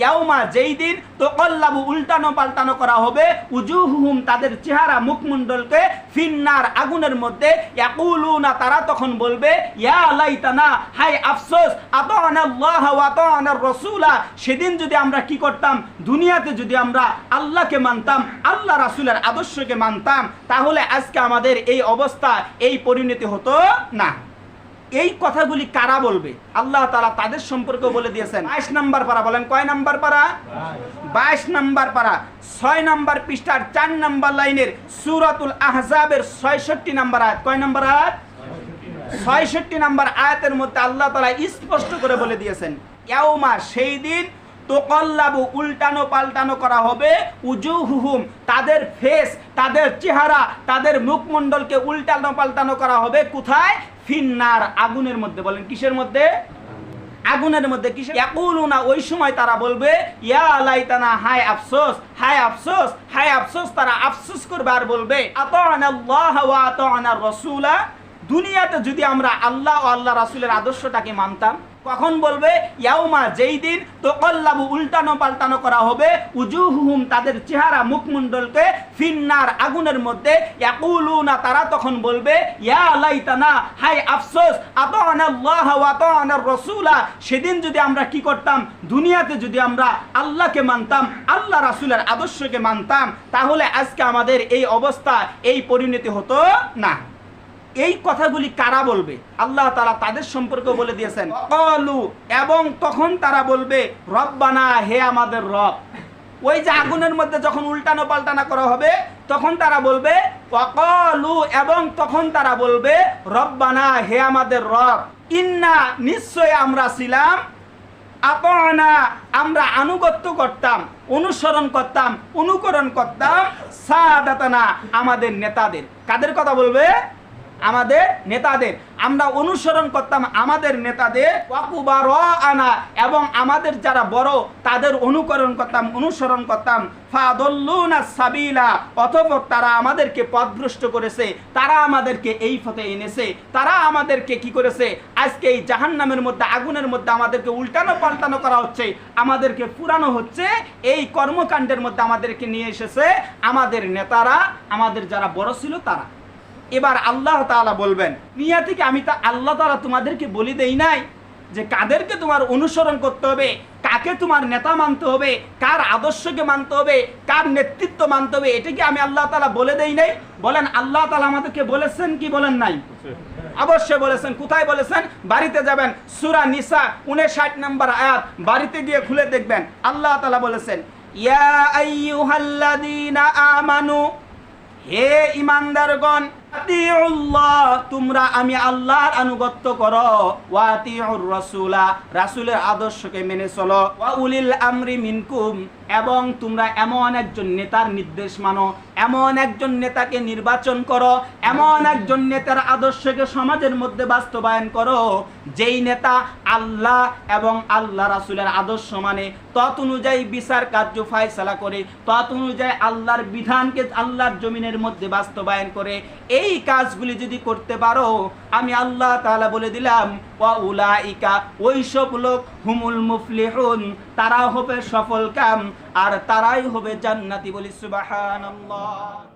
ইয়াউমা যেই দিন তো কল্লাবু উল্টানো পাল্টানো করা হবে উজুহুম তাদের চেহারা মুখমণ্ডলকে ফিন্নার আগুনের মধ্যে ইয়াকুলুনা, তারা তখন বলবে, ইয়া লাইতানা, হাই আফসোস, আতানা আল্লাহ ওয়া আতানা রাসূলা। সেদিন যদি আমরা কি করতাম? দুনিয়াতে যদি আমরা আল্লাহকে মানতাম, আল্লাহ রাসূলের আদর্শকে মানতাম, তাহলে আজকে আমাদের এই অবস্থা, এই পরিণতি হতো না। এই কথাগুলি কারা বলবে? আল্লাহ তারা তাদের সম্পর্কে বলে দিয়েছেন। বাইশ নাম্বার পারা, বলেন কয় নাম্বার পারা? বাইশ নাম্বার পারা, ছয় নাম্বার পৃষ্ঠার চার নাম্বার লাইনের সুরাতুল আহজাবের ছয়ষট্টি নাম্বার আয়াত। কয় নাম্বার আয়াত? ছয়ষট্টি নাম্বার আয়াতের মধ্যে আল্লাহ তালা স্পষ্ট করে বলে দিয়েছেন, ইয়াউমা সেই দিন তোকল্লাবু উল্টানো পাল্টানো করা হবে। উজুহুহুম, তাদের ফেস তাদের চেহারা, তাদের মুখমণ্ডলকে উল্টানো পাল্টানো করা হবে। কোথায়? ফিন্নার, আগুনের মধ্যে। বলেন, কিসের মধ্যে? আগুনের মধ্যে। কিসে? ইয়াকুলুনা, ওই সময় তারা বলবে, ইয়া লাইতানা, হায় আফসোস হায় আফসোস হায় আফসোস, তারা আফসোস করবে আর বলবে আতানা আল্লাহ ওয়া আতানা রাসূলা। দুনিয়াতে যদি আমরা আল্লাহ আল্লাহ রাসূলের আদর্শটাকে মানতাম কখন বলবে? ইয়াউমা যেই দিন তোকল্লাবু উল্টানো পাল্টানো করা হবে উজুহুম তাদের চেহারা মুখমণ্ডলকে ফিন্নার আগুনের মধ্যে ইয়াকুলুনা তারা তখন বলবে, ইয়া লাইতানা, হাই আফসোস আতানা আল্লাহ ওয়া আতানা রাসূলা, সেদিন যদি আমরা কি করতাম? দুনিয়াতে যদি আমরা আল্লাহকে মানতাম, আল্লাহ রাসূলের আদর্শকে মানতাম, তাহলে আজকে আমাদের এই অবস্থা, এই পরিণতি হতো না। এই কথাগুলি কারা বলবে? আল্লাহ তারা তাদের সম্পর্কে বলে দিয়েছেন। অকলু এবং তখন তারা বলবে, রব্বানা, হে আমাদের রব। ওই যে আগুনের মধ্যে যখন উল্টানো পাল্টানা করা হবে, তখন তারা বলবে অকলু এবং তখন তারা বলবে, রব্বানা, হে আমাদের রব। ইন্না, নিশ্চয় আমরা ছিলাম আপনা আমরা আনুগত্য করতাম, অনুসরণ করতাম, অনুকরণ করতাম, সাদাতানা, আমাদের নেতাদের। কাদের কথা বলবে? আমাদের নেতাদের। আমরা অনুসরণ করতাম আমাদের নেতাদের। ওয়াকুবার আনা এবং আমাদের যারা বড়, তাদের অনুকরণ করতাম, অনুসরণ করতাম। সাবিলা অথবা তারা আমাদেরকে পথভ্রষ্ট করেছে। তারা আমাদেরকে এই পথে এনেছে। তারা আমাদেরকে কি করেছে? আজকে এই জাহান্নামের মধ্যে, আগুনের মধ্যে আমাদেরকে উল্টানো পাল্টানো করা হচ্ছে। আমাদেরকে পুরানো হচ্ছে। এই কর্মকাণ্ডের মধ্যে আমাদেরকে নিয়ে এসেছে আমাদের নেতারা, আমাদের যারা বড় ছিল তারা। এবার আল্লাহ তাআলা বলবেন, নিয়া থেকে আমি তা আল্লাহ তালা তোমাদেরকে বলি দেই নাই যে কাদেরকে তোমার অনুসরণ করতে হবে, কাকে তোমার নেতা মানতে হবে, কার আদর্শকে মানতে হবে, কার নেতৃত্ব মানতে হবে এটা কি আমি আল্লাহ তালা বলে দেই নাই। বলেন, আল্লাহ তালা আমাদেরকে বলেছেন কি বলেন নাই? অবশ্যই বলেছেন। কোথায় বলেছেন? বাড়িতে যাবেন। সুরা নিসা উনষাট নম্বর আয়াত, বাড়িতে গিয়ে খুলে দেখবেন। আল্লাহ তালা বলেছেন, ইয়া আমানু, হে ইমানদারগণ তোমরা আমি আল্লাহর আনুগত্য করো। রাসূলা, রাসূলের আদর্শকে মেনে চলো। উলিল আমরি মিনকুম, এবং তোমরা এমন একজন নেতার নির্দেশ মানো। এমন একজন নেতাকে নির্বাচন করো। এমন একজন নেতার আদর্শকে সমাজের মধ্যে বাস্তবায়ন করো। যেই নেতা আল্লাহ এবং আল্লাহ রাসূলের আদর্শ মানে তত অনুযায়ী বিচার কার্য ফায়সালা করে, তত অনুযায়ী আল্লাহর বিধানকে আল্লাহর জমিনের মধ্যে বাস্তবায়ন করে। এই কাজগুলি যদি করতে পারো, আমি আল্লাহ তালা বলে দিলাম উলাইকা ওই সব লোক হুমুল মুফলিহুন তারা হবে সফল কাম, আর তারাই হবে জান্নাতি বলি, সুবহানাল্লাহ।